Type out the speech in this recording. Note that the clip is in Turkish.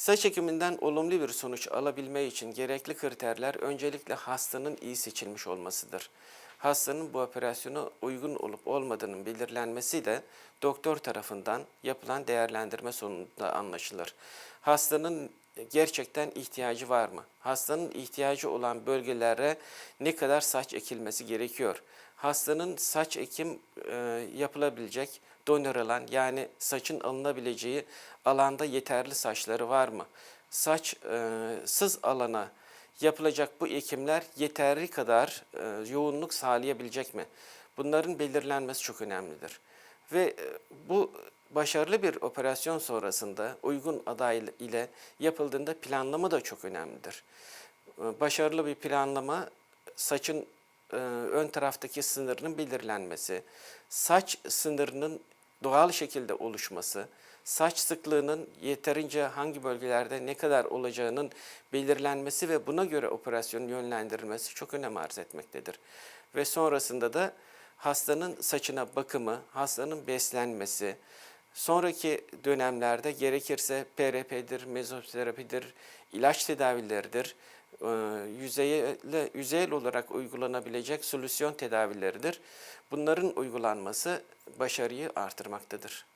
Saç ekiminden olumlu bir sonuç alabilme için gerekli kriterler öncelikle hastanın iyi seçilmiş olmasıdır. Hastanın bu operasyona uygun olup olmadığının belirlenmesi de doktor tarafından yapılan değerlendirme sonunda anlaşılır. Hastanın gerçekten ihtiyacı var mı? Hastanın ihtiyacı olan bölgelere ne kadar saç ekilmesi gerekiyor? Hastanın saç ekim e, yapılabilecek donör alan yani saçın alınabileceği alanda yeterli saçları var mı? Saç e, alana yapılacak bu ekimler yeterli kadar e, yoğunluk sağlayabilecek mi? Bunların belirlenmesi çok önemlidir. Ve e, bu başarılı bir operasyon sonrasında uygun aday ile yapıldığında planlama da çok önemlidir. Başarılı bir planlama saçın e, ön taraftaki sınırının belirlenmesi, saç sınırının doğal şekilde oluşması, saç sıklığının yeterince hangi bölgelerde ne kadar olacağının belirlenmesi ve buna göre operasyonun yönlendirilmesi çok önem arz etmektedir. Ve sonrasında da hastanın saçına bakımı, hastanın beslenmesi, sonraki dönemlerde gerekirse PRP'dir, mezoterapidir, ilaç tedavileridir, e, yüzeyel, olarak uygulanabilecek solüsyon tedavileridir. Bunların uygulanması başarıyı artırmaktadır.